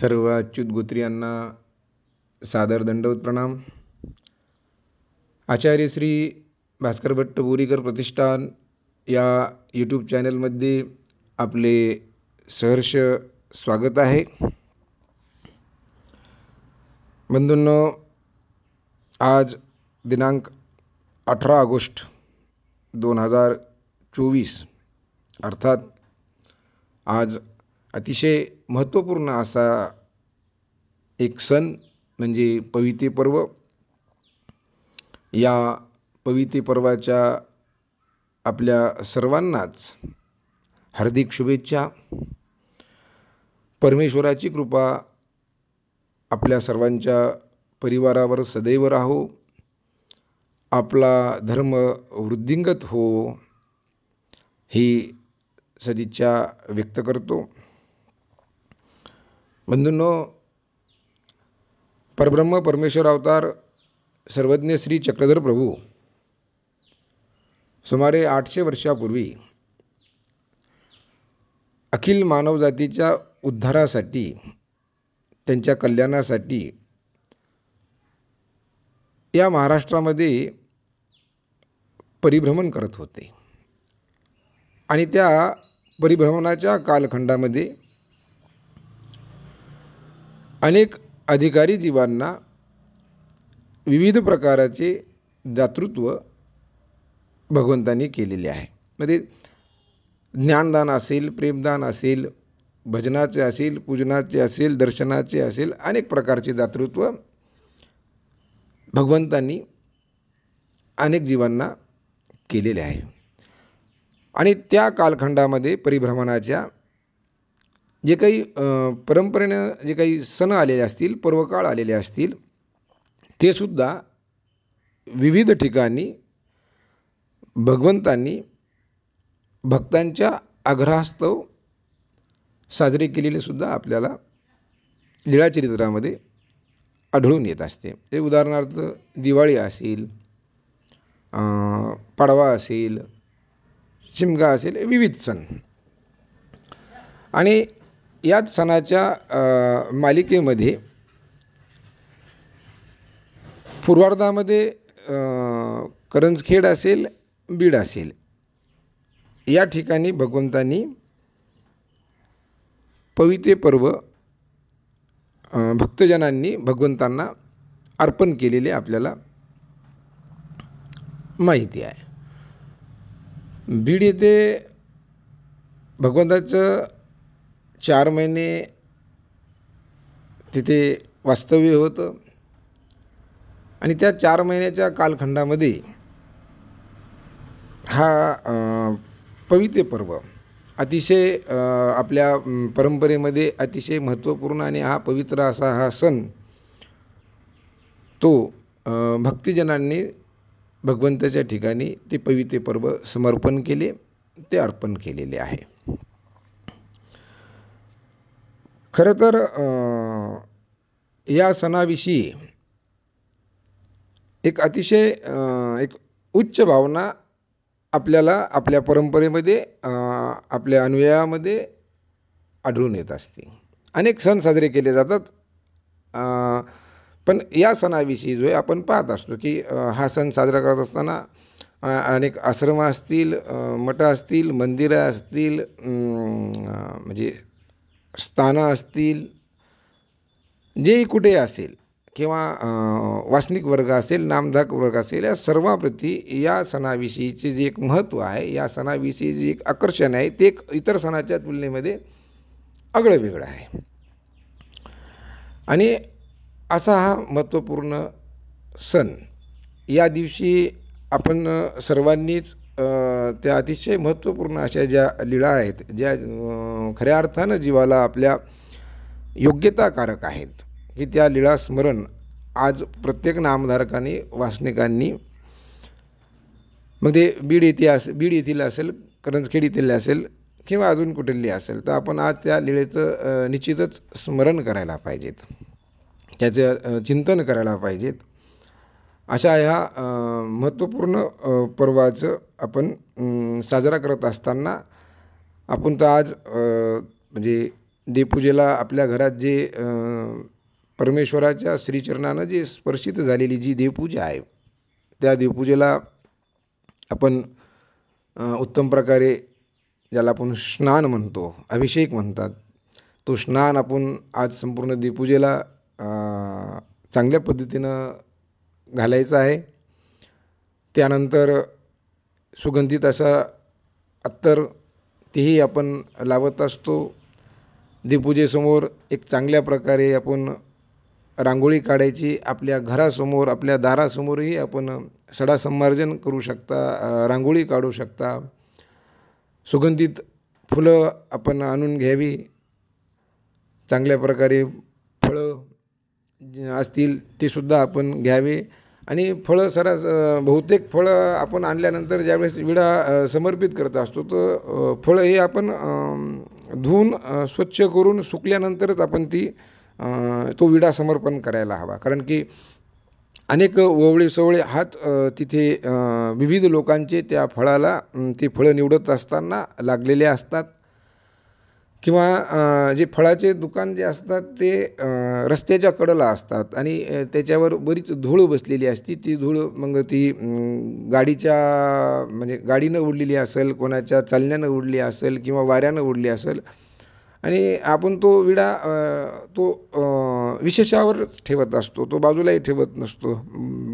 सर्व अच्युत गोत्रियांना सादर दंडवत प्रणाम आचार्य श्री भास्कर भट्ट बोरीकर प्रतिष्ठान या यूट्यूब चॅनलमध्ये आपले सहर्ष स्वागत आहे. बंधूंनो आज दिनांक अठरा ऑगस्ट दोन हजार चोवीस अर्थात आज अतिशय महत्त्वपूर्ण असा एक सण म्हणजे पविते पर्व. या पविते पर्वाच्या आपल्या सर्वांनाच हार्दिक शुभेच्छा. परमेश्वराची कृपा आपल्या सर्वांच्या परिवारावर सदैव राहो. आपला धर्म वृद्धिंगत हो ही सदिच्छा व्यक्त करतो. बंधूंनो परब्रह्म परमेश्वर अवतार सर्वज्ञ श्री चक्रधर प्रभू सुमारे आठशे वर्षापूर्वी अखिल मानवजातीच्या उद्धारासाठी त्यांच्या कल्याणासाठी या महाराष्ट्रामध्ये परिभ्रमण करत होते. आणि त्या परिभ्रमणाच्या कालखंडामध्ये अनेक अधिकारी जीवांना विविध प्रकाराचे दातृत्व भगवंतांनी केलेले आहे. म्हणजे ज्ञानदान असेल प्रेमदान असेल भजनाचे असेल पूजनाचे असेल दर्शनाचे असेल अनेक प्रकारचे दातृत्व भगवंतांनी अनेक जीवांना केलेले आहे. आणि त्या कालखंडामध्ये परिभ्रमणाच्या जे काही परंपरेनं जे काही सण आलेले असतील पर्वकाळ आलेले असतील ते सुद्धा विविध ठिकाणी भगवंतांनी भक्तांच्या आग्रहास्तव साजरे केलेले सुद्धा आपल्याला लीळाचरित्रामध्ये आढळून येत असते. ते उदाहरणार्थ दिवाळी असेल पाडवा असेल शिमगा असेल विविध सण. आणि याच सणाच्या मालिकेमध्ये पूर्वार्धामध्ये करंजखेड असेल बीड असेल या ठिकाणी भगवंतांनी पविते पर्व भक्तजनांनी भगवंतांना अर्पण केलेले आपल्याला माहिती आहे. बीड येथे भगवंताचं चार महिने तिथे वास्तव्य होतं. आणि त्या चार महिन्याच्या कालखंडामध्ये हा पवित्र पर्व अतिशय आपल्या परंपरेमध्ये अतिशय महत्त्वपूर्ण आणि हा पवित्र असा हा सण तो भक्तिजनांनी भगवंताच्या ठिकाणी ते पवित्र पर्व समर्पण केले ते अर्पण केलेले आहे. खरं तर या सणाविषयी एक अतिशय एक उच्च भावना आपल्याला आपल्या परंपरेमध्ये आपल्या अनुयायामध्ये आढळून येत असते. अनेक सण साजरे केले जातात. पण या सणाविषयी जो आहे आपण पाहत असतो की हा सण साजरा करत असताना अनेक आश्रम असतील मठ असतील मंदिरं असतील म्हणजे स्थानं असतील जेही कुठे असेल किंवा वासनिक वर्ग असेल नामधाक वर्ग असेल या सर्वाप्रती या सणाविषयीचे जे एक महत्त्व आहे या सणाविषयी जे एक आकर्षण आहे ते एक इतर सणाच्या तुलनेमध्ये आगळं वेगळं आहे. आणि असा हा महत्त्वपूर्ण सण या दिवशी आपण सर्वांनीच त्या अतिशय महत्त्वपूर्ण अशा ज्या लीळा आहेत ज्या खऱ्या अर्थानं जीवाला आपल्या योग्यताकारक आहेत की त्या लीळा स्मरण आज प्रत्येक नामधारकांनी वासनिकांनी मग ते बीड येथे असेल बीड येथील असेल करंजखेड येथील असेल किंवा अजून कुठली असेल तर आपण आज त्या लीळेचं निश्चितच स्मरण करायला पाहिजेत. त्याचं चिंतन करायला पाहिजेत. अशा ह्या महत्त्वपूर्ण पर्वाचं आपण साजरा करत असताना आपण तर आज म्हणजे देवपूजेला आपल्या घरात जे परमेश्वराच्या श्रीचरणानं जे स्पर्शित झालेली जी देवपूजा आहे त्या देवपूजेला आपण उत्तम प्रकारे ज्याला आपण स्नान म्हणतो अभिषेक म्हणतात तो स्नान आपण आज संपूर्ण देवपूजेला चांगल्या पद्धतीनं घालायचा आहे. त्यानंतर सुगंधित असा अत्तर तेही आपण लावत असतो. देवपूजेसमोर एक चांगल्या प्रकारे आपण रांगोळी काढायची आपल्या घरासमोर आपल्या दारासमोरही आपण सडा संमार्जन करू शकता रांगोळी काढू शकता. सुगंधित फुलं आपण आणून घ्यावी. चांगल्या प्रकारे फळं असतील तेसुद्धा आपण घ्यावे. आणि फळं सरास बहुतेक फळं आपण आणल्यानंतर ज्यावेळेस विडा समर्पित करत असतो तर फळं हे आपण धुवून स्वच्छ करून सुकल्यानंतरच आपण ती तो विडा समर्पण करायला हवा. कारण की अनेक ओवळे सोवळे हात तिथे विविध लोकांचे त्या फळाला ती फळं निवडत असताना लागलेले असतात. किंवा जे फळाचे दुकान जे असतात ते रस्त्याच्या कडेला असतात आणि त्याच्यावर बरीच धूळ बसलेली असते. ती धूळ मग ती गाडीच्या म्हणजे गाडीनं उडलेली असेल कोणाच्या चालण्यानं उडली असेल किंवा वाऱ्यानं उडली असेल. आणि आपण तो विडा तो विशेषावरच ठेवत असतो. तो बाजूलाही ठेवत नसतो.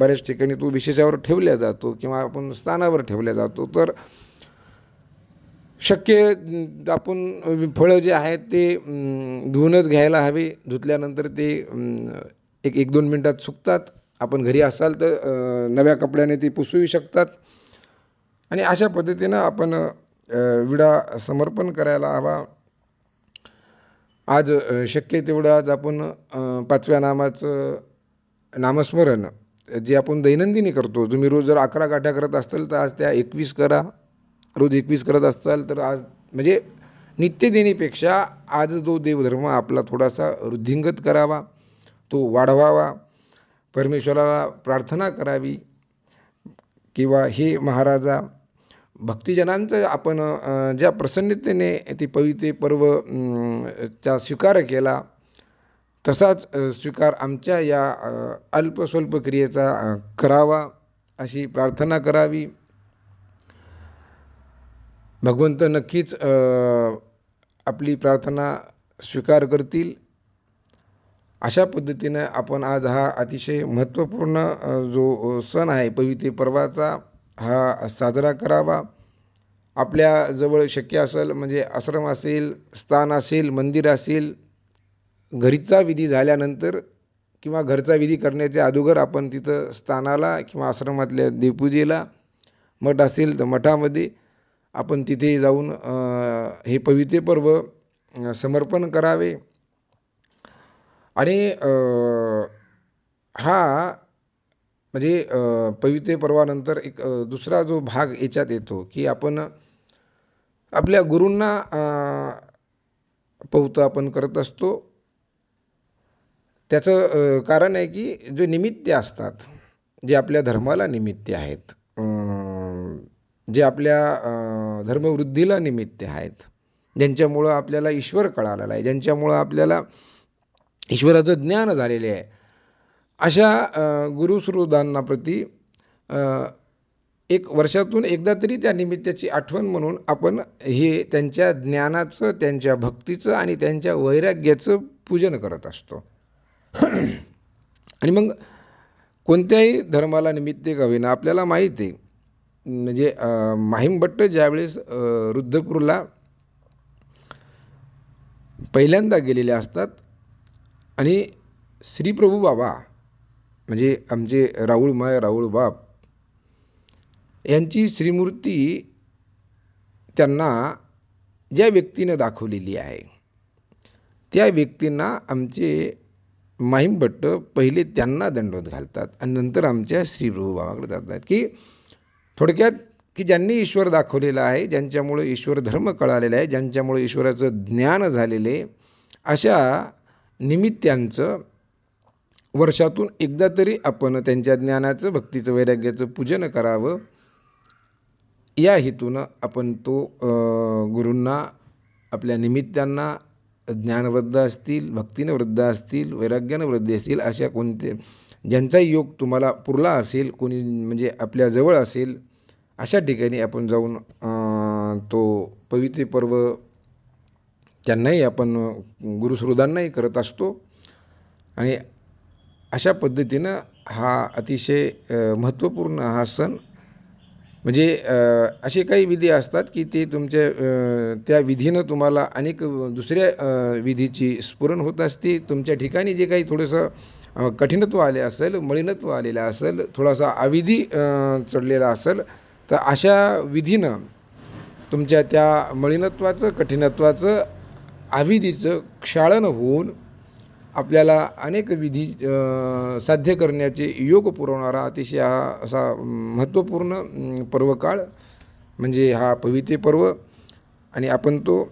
बऱ्याच ठिकाणी तो विशेषावर ठेवल्या जातो किंवा आपण स्थानावर ठेवल्या जातो. तर शक्य आपण फळं जे आहेत ते धुवूनच घ्यायला हवे. धुतल्यानंतर ते एक एक दोन मिनटात सुकतात. आपण घरी असाल तर नव्या कपड्याने ते पुसूही शकतात. आणि अशा पद्धतीनं आपण विडा समर्पण करायला हवा. आज शक्य तेवढं आज आपण पाचव्या नामाचं नामस्मरण जे आपण दैनंदिनी करतो. तुम्ही रोज जर अकरा गाठ्या करत असाल तर आज त्या एकवीस करा. रोज एकवीस करत असाल तर आज म्हणजे नित्यदिनीपेक्षा आज जो देवधर्म आपला थोडासा वृद्धिंगत करावा तो वाढवावा परमेश्वराला प्रार्थना करावी किंवा हे महाराजा भक्तिजनांचं आपण ज्या प्रसन्नतेने ती पवित्र पर्व चा स्वीकार केला तसाच स्वीकार आमच्या या अल्पस्वल्प क्रियेचा करावा अशी प्रार्थना करावी. भगवंत नक्कीच आपली प्रार्थना स्वीकार करतील. अशा पद्धतीनं आपण आज हा अतिशय महत्त्वपूर्ण जो सण आहे पवित्र पर्वाचा हा साजरा करावा. आपल्याजवळ शक्य असेल म्हणजे आश्रम असेल स्थान असेल मंदिर असेल घरीचा विधी झाल्यानंतर किंवा घरचा विधी करण्याच्या अगोदर आपण तिथं स्थानाला किंवा आश्रमातल्या देवपूजेला मठ असेल तर मठामध्ये आपण तिथे जाऊन हे पवित्र पर्व समर्पण करावे. आणि हा म्हणजे पवित्र पर्वानंतर एक दुसरा जो भाग याच्यात येतो की आपण आपल्या गुरूंना पौत आपण करत असतो. त्याचं कारण आहे की जे निमित्त असतात जे आपल्या धर्माला निमित्त आहेत. जे आपल्या धर्मवृद्धीला निमित्त आहेत. ज्यांच्यामुळं आपल्याला ईश्वर कळालेला आहे. ज्यांच्यामुळं आपल्याला ईश्वराचं ज्ञान झालेले आहे. अशा गुरुश्रोतांना एक वर्षातून एकदा तरी त्या निमित्ताची आठवण म्हणून आपण हे त्यांच्या ज्ञानाचं त्यांच्या भक्तीचं आणि त्यांच्या वैराग्याचं पूजन करत असतो. आणि मग कोणत्याही धर्माला निमित्त का होईना आपल्याला माहीत आहे म्हणजे माहीमभट्ट ज्यावेळेस रुद्धपूरला पहिल्यांदा गेलेले असतात आणि श्रीप्रभू बाबा म्हणजे आमचे राऊळमाय राऊळ बाप यांची श्रीमूर्ती त्यांना ज्या व्यक्तीनं दाखवलेली आहे त्या व्यक्तींना आमचे माहीमभट्ट पहिले त्यांना दंडवत घालतात आणि नंतर आमच्या श्रीप्रभू बाबाकडे जातात. की थोडक्यात की ज्यांनी ईश्वर दाखवलेला आहे ज्यांच्यामुळे ईश्वर धर्म कळालेला आहे ज्यांच्यामुळे ईश्वराचं ज्ञान झालेले अशा निमित्तांचं वर्षातून एकदा तरी आपण त्यांच्या ज्ञानाचं भक्तीचं वैराग्याचं पूजन करावं. या हेतूनं आपण तो गुरूंना आपल्या निमित्तांना ज्ञानवृद्ध असतील भक्तीनं वृद्ध असतील वैराग्यानं वृद्ध असतील अशा कोणते ज्यांचाही योग तुम्हाला पुरला असेल कोणी म्हणजे आपल्या जवळ असेल अशा ठिकाणी आपण जाऊन तो पवित्र पर्व त्यांनाही आपण गुरुसुहृदांनाही करत असतो. आणि अशा पद्धतीनं हा अतिशय महत्त्वपूर्ण हा सण म्हणजे असे काही विधी असतात की ते तुमच्या त्या विधीनं तुम्हाला अनेक दुसऱ्या विधीची स्फुरण होत असते. तुमच्या ठिकाणी जे काही थोडंसं कठीणत्व आले असेल मलिनत्व आलेलं असेल थोडासा अविधी चढलेला असेल तर अशा विधीनं तुमच्या त्या मलिनत्वाचं कठीणत्वाचं अविधीचं क्षाळन होऊन आपल्याला अनेक विधी साध्य करण्याचे योग पुरवणारा अतिशय हा असा महत्त्वपूर्ण पर्वकाळ म्हणजे हा पवित्र पर्व आणि आपण तो